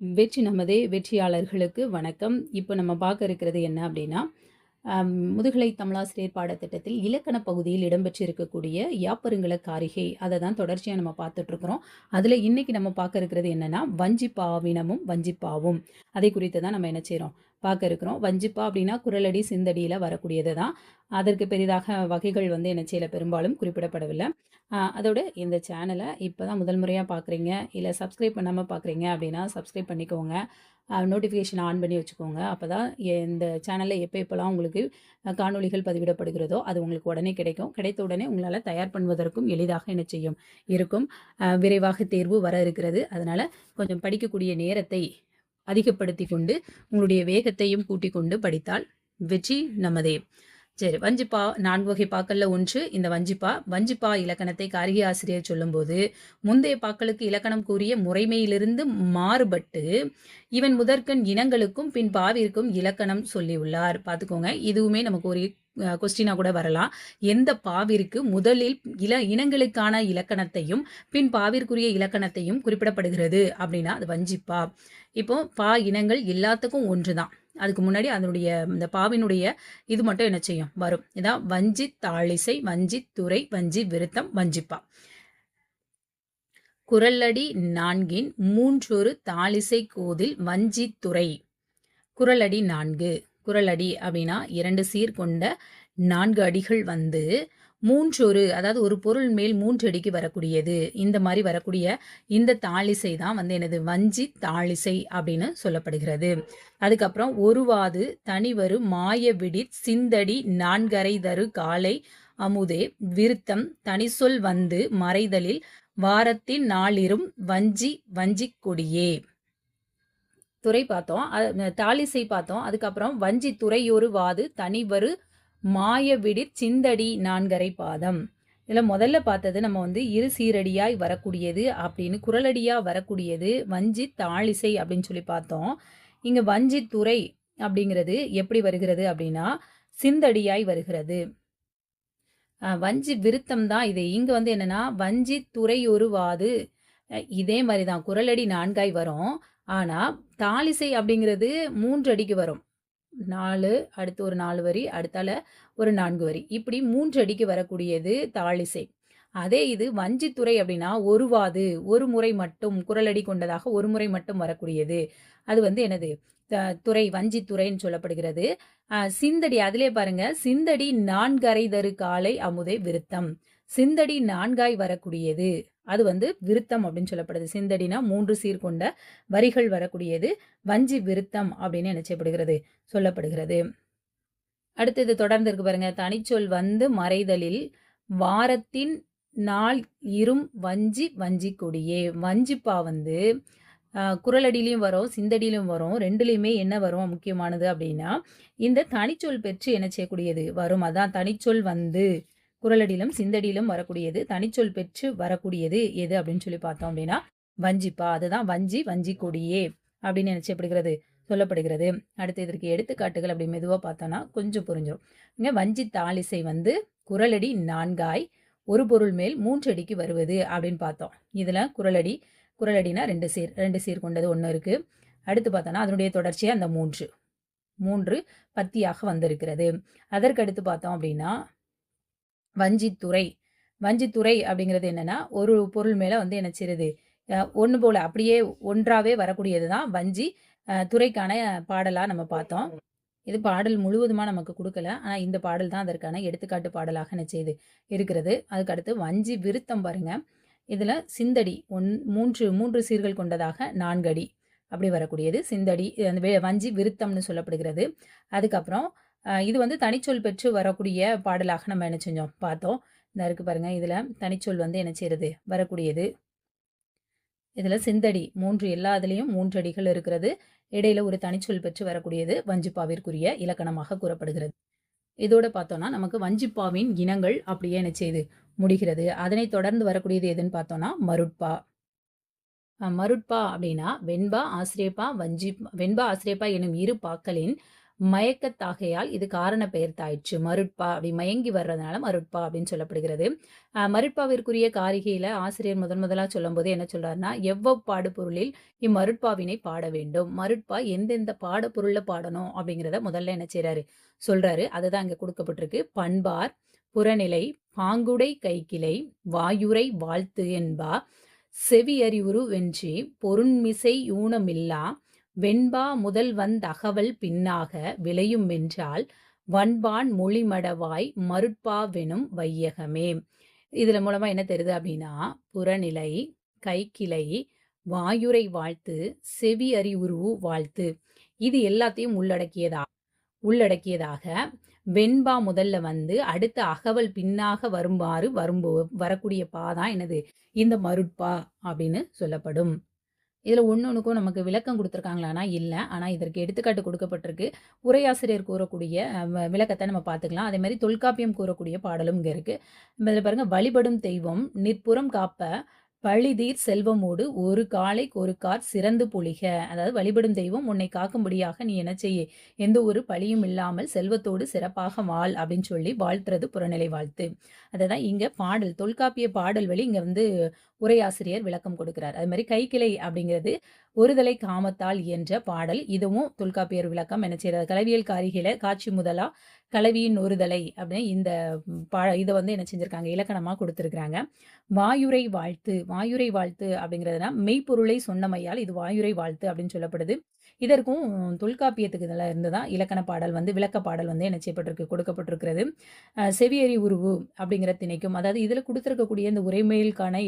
வெற்றி நமதே வெற்றியாளர்களுக்கு வணக்கம். இப்போ நம்ம பார்க்க இருக்கிறது என்ன அப்படின்னா முதுகலை தமிழாசிரியர் பாடத்திட்டத்தில் இலக்கண பகுதியில் இடம்பெற்றிருக்கக்கூடிய யாப்பருங்கல காரிகை. அதை தான் தொடர்ச்சியாக நம்ம பார்த்துட்ருக்குறோம் அதில் இன்றைக்கி நம்ம பார்க்க இருக்கிறது என்னென்னா வஞ்சிப்பாவினமும் வஞ்சிப்பாவும். அதை குறித்து தான் நம்ம என்ன செய்கிறோம் பார்க்க இருக்கிறோம். வஞ்சிப்பா அப்படின்னா குரலடி சிந்தடியில் வரக்கூடியது தான். அதற்கு பெரிதாக வகைகள் வந்து என்ன செய்யல பெரும்பாலும் குறிப்பிடப்படவில்லை. அதோடு இந்த சேனலை இப்போ தான் முதல் முறையாக பார்க்குறீங்க இல்லை சப்ஸ்கிரைப் பண்ணாமல் பார்க்குறீங்க அப்படின்னா சப்ஸ்கிரைப் பண்ணிக்கோங்க. நோட்டிஃபிகேஷன் ஆன் பண்ணி வச்சுக்கோங்க. அப்போ தான் இந்த சேனலில் எப்போ எப்போல்லாம் உங்களுக்கு காணொலிகள் காணொளிகள் பதிவிடப்படுகிறதோ அது உங்களுக்கு உடனே கிடைக்கும். கிடைத்த உடனே உங்களால் தயார் பண்ணுவதற்கும் எளிதாக என்ன செய்யும் இருக்கும் விரைவாக தேர்வு வர இருக்கிறது. அதனால் கொஞ்சம் படிக்கக்கூடிய நேரத்தை அதிகப்படுத்தி கொண்டு உங்களுடைய வேகத்தையும் கூட்டிக் கொண்டு படித்தால் வெற்றி நமதே. சரி வஞ்சிப்பா நான்கு வகை பாக்கல்ல ஒன்று இந்த வஞ்சிப்பா. வஞ்சிப்பா இலக்கணத்தை காரிகை ஆசிரியர் சொல்லும்போது முந்தைய பாக்களுக்கு இலக்கணம் கூறிய முறைமையிலிருந்து மாறுபட்டு இவன் முதற்கண் இனங்களுக்கும் பின் பாவிற்கும் இலக்கணம் சொல்லியுள்ளார். பார்த்துக்கோங்க இதுவுமே நமக்கு ஒரு கொஸ்டினா கூட வரலாம். எந்த பாவிற்கு முதலில் இல இனங்களுக்கான இலக்கணத்தையும் பின் பாவிற்குரிய இலக்கணத்தையும் குறிப்பிடப்படுகிறது அப்படின்னா அது வஞ்சிப்பா. இப்போ பா இனங்கள் எல்லாத்துக்கும் ஒன்று தான் அதுக்கு முன்னாடி அதனுடைய இந்த பாவினுடைய இது மட்டும் என்ன செய்யும்? வரும். இதான் வஞ்சி தாளிசை வஞ்சி துறை வஞ்சி விருத்தம் வஞ்சிப்பா. குரலடி நான்கின் மூன்றொரு தாளிசை கோதில் வஞ்சி துறை. குரலடி நான்கு. குரலடி அப்படின்னா இரண்டு சீர் கொண்ட நான்கு அடிகள் வந்து மூன்றொரு அதாவது ஒரு பொருள் மேல் மூன்று அடிக்கு வரக்கூடியது. இந்த மாதிரி வரக்கூடிய இந்த தாளிசை தான் வந்து எனது வஞ்சி தாளிசை அப்படின்னு சொல்லப்படுகிறது. அதுக்கப்புறம் ஒருவாது தனிவரு மாய விடிற் சிந்தடி நான்கரை தரு காலை அமுதே விருத்தம் தனிசொல் வந்து மறைதலில் வாரத்தின் நாளிரும் வஞ்சி வஞ்சி கொடியே. துறை பார்த்தோம். தாலிசை தாளிசை பார்த்தோம். அதுக்கப்புறம் வஞ்சி துறையொரு வாது தனிவரு மாய விடிற் சிந்தடி நான்கரை பாதம். இதில் முதல்ல பார்த்தது நம்ம வந்து இரு சீரடியாய் வரக்கூடியது அப்படின்னு குரலடியாக வரக்கூடியது வஞ்சி தாளிசை அப்படின்னு சொல்லி பார்த்தோம். இங்கே வஞ்சி துறை அப்படிங்கிறது எப்படி வருகிறது அப்படின்னா சிந்தடியாய் வருகிறது. வஞ்சி விருத்தம் தான் இது. இங்கே வந்து என்னென்னா வஞ்சி துறையொரு வாது இதே மாதிரி தான். குரலடி நான்காய் வரும். ஆனால் தாளிசை அப்படிங்கிறது மூன்று அடிக்கு வரும். நாலு அடுத்து ஒரு நாலு வரி அடுத்தால ஒரு நான்கு வரி. இப்படி மூன்று அடிக்கு வரக்கூடியது தாளிசை அதே இது வஞ்சித்துறை அப்படின்னா ஒருவாது ஒரு முறை மட்டும் குரலடி கொண்டதாக ஒரு முறை மட்டும் வரக்கூடியது. அது வந்து எனது த- துறை வஞ்சித்துறைன்னு சொல்லப்படுகிறது. சிந்தடி அதிலே பாருங்க. சிந்தடி நான்கரை தரு காலை அமுதை விருத்தம். சிந்தடி நான்காய் வரக்கூடியது. அது வந்து விருத்தம் அப்படின்னு சொல்லப்படுது. சிந்தடினா மூன்று சீர் கொண்ட வரிகள் வரக்கூடியது. வஞ்சி விருத்தம் அப்படின்னு நினைச்சப்படுகிறது செய்யப்படுகிறது? சொல்லப்படுகிறது. அடுத்தது தொடர்ந்து இருக்கு பாருங்க. தனிச்சொல் வந்து மறைதலில் வாரத்தின் நாள் இரும் வஞ்சி வஞ்சி கொடியே வஞ்சிப்பா வந்து குரலடியிலையும் வரும் சிந்தடியிலும் வரும். ரெண்டுலேயுமே என்ன வரும் முக்கியமானது அப்படின்னா இந்த தனிச்சொல் பெற்று என்ன செய்யக்கூடியது? வரும். அதான் தனிச்சொல் வந்து. குரலடியிலும் சிந்தடியிலும் வரக்கூடியது தனிச்சொல் பெற்று வரக்கூடியது எது அப்படின்னு சொல்லி பார்த்தோம் அப்படின்னா வஞ்சிப்பா. அதுதான் வஞ்சி வஞ்சி கொடியே அப்படின்னு நினைச்சப்படுகிறது சொல்லப்படுகிறது. அடுத்து இதற்கு எடுத்துக்காட்டுகள் அப்படி மெதுவாக பார்த்தோன்னா கொஞ்சம் புரிஞ்சிடும் இங்கே வஞ்சி தாளிசை வந்து குரலடி நான்காய் ஒரு பொருள் மேல் மூன்று அடிக்கு வருவது அப்படின்னு பார்த்தோம். இதில் குரலடி குரலடினா ரெண்டு சீர் ரெண்டு சீர் கொண்டது ஒன்று இருக்குது அடுத்து பார்த்தோன்னா அதனுடைய தொடர்ச்சியாக அந்த மூன்று மூன்று பத்தியாக வந்திருக்கிறது. அதற்கு அடுத்து பார்த்தோம் அப்படின்னா வஞ்சித்துறை. வஞ்சித்துறை அப்படிங்கிறது என்னென்னா ஒரு பொருள் மேலே வந்து என்ன செய்யுது ஒன்று போல் அப்படியே ஒன்றாவே வரக்கூடியது தான் வஞ்சி துறைக்கான பாடலாக நம்ம பார்த்தோம். இது பாடல் முழுவதுமாக நமக்கு கொடுக்கல. ஆனால் இந்த பாடல் தான் அதற்கான எடுத்துக்காட்டு பாடலாக என்ன செய்யுது இருக்கிறது. அதுக்கடுத்து வஞ்சி விருத்தம் பாருங்கள் இதில் சிந்தடி ஒன் மூன்று மூன்று சீர்கள் கொண்டதாக நான்கடி. அப்படி வரக்கூடியது சிந்தடி அந்த வஞ்சி விருத்தம்னு சொல்லப்படுகிறது. அதுக்கப்புறம் இது வந்து தனிச்சொல் பெற்று வரக்கூடிய பாடலாக நம்ம என்ன செஞ்சோம்? பார்த்தோம். இந்த இருக்கு பாருங்க. இதில் தனிச்சொல் வந்து என்ன செய்யறது வரக்கூடியது. இதில் சிந்தடி மூன்று எல்லா இதுலேயும் மூன்று அடிகள் இருக்கிறது. இடையில ஒரு தனிச்சொல் பெற்று வரக்கூடியது வஞ்சிப்பாவிற்குரிய இலக்கணமாக கூறப்படுகிறது. இதோட பார்த்தோம்னா நமக்கு வஞ்சிப்பாவின் இனங்கள் அப்படியே என்ன செய்யுது முடிகிறது. அதனை தொடர்ந்து வரக்கூடியது எதுன்னு பார்த்தோம்னா மருட்பா. மருட்பா அப்படின்னா வெண்பா ஆசிரியப்பா வஞ்சி வெண்பா ஆசிரியப்பா எனும் இரு பாக்களின் மயக்கத்தாகையால் இது காரண பெயர்த்தாயிற்று. மருட்பா அப்படி மயங்கி வர்றதுனால மருட்பா அப்படின்னு சொல்லப்படுகிறது. மருட்பாவிற்குரிய காரிகையில ஆசிரியர் முதன் முதலா சொல்லும்போது என்ன சொல்றாருன்னா எவ்வளவு பாடுபொருளில் இம்மருட்பாவினை பாட வேண்டும். மருட்பா எந்தெந்த பாடப்பொருள்ல பாடணும்? அப்படிங்கிறத முதல்ல என்ன செய்யறாரு சொல்றாரு. அதுதான் இங்க கொடுக்கப்பட்டிருக்கு. பண்பார் புறநிலை பாங்குடை கைக்கிளை வாயுரை வாழ்த்து என்பா செவியறிவுரு வென்றி பொருண்மிசை ஊனமில்லா வெண்பா முதல் வந்தகவல் பின்னாக விளையும் வென்றால் வன்பான் மொழிமடவாய் மருட்பாவெனும் வையகமே. இதில் மூலமாக என்ன தெரியுது அப்படின்னா புறநிலை கைக்கிளை வாயுரை வாழ்த்து செவி அறிவுருவு வாழ்த்து. இது எல்லாத்தையும் உள்ளடக்கியதா உள்ளடக்கியதாக வெண்பா முதல்ல வந்து அடுத்த அகவல் பின்னாக வரும்பாறு வரும்போ வரக்கூடிய பா தான் என்னது? இந்த மருட்பா அப்படின்னு சொல்லப்படும். இதில் ஒன்று ஒன்றுக்கும் நமக்கு விளக்கம் கொடுத்துருக்காங்களானா இல்லை. ஆனால் இதற்கு எடுத்துக்காட்டு கொடுக்கப்பட்டிருக்கு. உரையாசிரியர் கூறக்கூடிய வ- விளக்கத்தை நம்ம பார்த்துக்கலாம் அதே மாதிரி தொல்காப்பியம் கூறக்கூடிய பாடலும் இங்கே இருக்குது இதில் பாருங்கள் வழிபடும் தெய்வம் நிற்புறம் காப்ப பழிதீர் செல்வமோடு ஒரு காலை ஒரு கார் சிறந்து பொழிக. அதாவது வழிபடும் தெய்வம் உன்னை காக்கும்படியாக நீ என்ன செய்ய? எந்த ஒரு பழியும் இல்லாமல் செல்வத்தோடு சிறப்பாக வாழ் அப்படின்னு சொல்லி வாழ்த்துறது புறநிலை வாழ்த்து. அதை தான் இங்கே பாடல் தொல்காப்பிய பாடல் வழி இங்கே வந்து உரையாசிரியர் விளக்கம் கொடுக்கிறார். அது மாதிரி கைக்கிளை அப்படிங்கிறது ஒருதலை காமத்தால் என்ற பாடல். இதுவும் தொல்காப்பியர் விளக்கம். என்ன செய்யறது கலவியல் காரிகையில காட்சி முதலா கலவியின் ஒருதலை அப்படின்னு இந்த பா இதை வந்து என்ன செஞ்சிருக்காங்க? இலக்கணமாக கொடுத்துருக்குறாங்க. வாயுரை வாழ்த்து வாயுரை வாழ்த்து அப்படிங்கிறதுனா மெய்ப்பொருளை சொன்னமையால் இது வாயுரை வாழ்த்து அப்படின்னு சொல்லப்படுது. இதற்கும் தொல்காப்பியத்துக்கு இதில் இருந்து தான் இலக்கண பாடல் வந்து விளக்க பாடல் வந்து என்ன செய்யப்பட்டிருக்கு? கொடுக்கப்பட்டிருக்கிறது. செவியறி உருவு அப்படிங்கிற திணைக்கும். அதாவது இதில் கொடுத்துருக்கக்கூடிய இந்த உரைமையிலுக்கான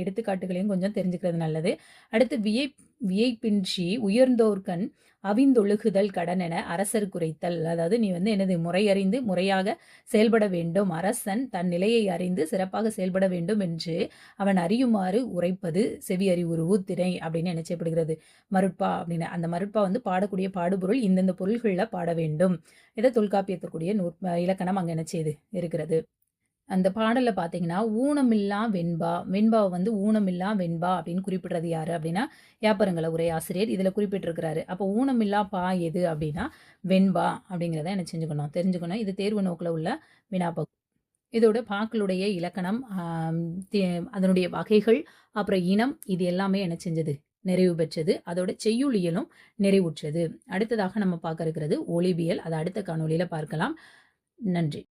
எடுத்துக்காட்டுகளையும் கொஞ்சம் தெரிஞ்சுக்கிறது நல்லது. அடுத்து வியை வியைப்பின்றி உயர்ந்தோர்கண் அவிந்தொழுகுதல் கடன் என அரசர் குறைத்தல். அதாவது நீ வந்து எனது முறையறிந்து முறையாக செயல்பட வேண்டும். அரசன் தன் நிலையை அறிந்து சிறப்பாக செயல்பட வேண்டும் என்று அவன் அறியுமாறு உரைப்பது செவி அறிவுருவு அப்படின்னு நினைச்சப்படுகிறது. மருட்பா அப்படின்னு. அந்த மருட்பா வந்து பாடக்கூடிய பாடுபொருள் இந்தந்த பொருள்களில் பாட வேண்டும். இதை தொல்காப்பியத்திற்குரிய நூற் இலக்கணம் அங்கே என்ன செய்து இருக்கிறது. அந்த பாடலில் பார்த்தீங்கன்னா ஊனமில்லா வெண்பா வெண்பாவை வந்து ஊனமில்லா வெண்பா அப்படின்னு குறிப்பிடுறது யார் அப்படின்னா வியாப்பரங்களை உரை ஆசிரியர் இதில் குறிப்பிட்டிருக்கிறாரு. அப்போ ஊனமில்லா பா எது அப்படின்னா வெண்பா அப்படிங்கிறத என்ன செஞ்சுக்கணும். தெரிஞ்சுக்கணும். இது தேர்வு நோக்கில் உள்ள வினாப்பகு இதோட பாக்களுடைய இலக்கணம் தே- அதனுடைய வகைகள் அப்புறம் இனம் இது எல்லாமே என்ன செஞ்சது? நிறைவு பெற்றது. அதோட செய்யுளியலும் நிறைவுற்றது. அடுத்ததாக நம்ம பார்க்க இருக்கிறது ஒளிவியல். அதை அடுத்த காணொலியில் பார்க்கலாம். நன்றி.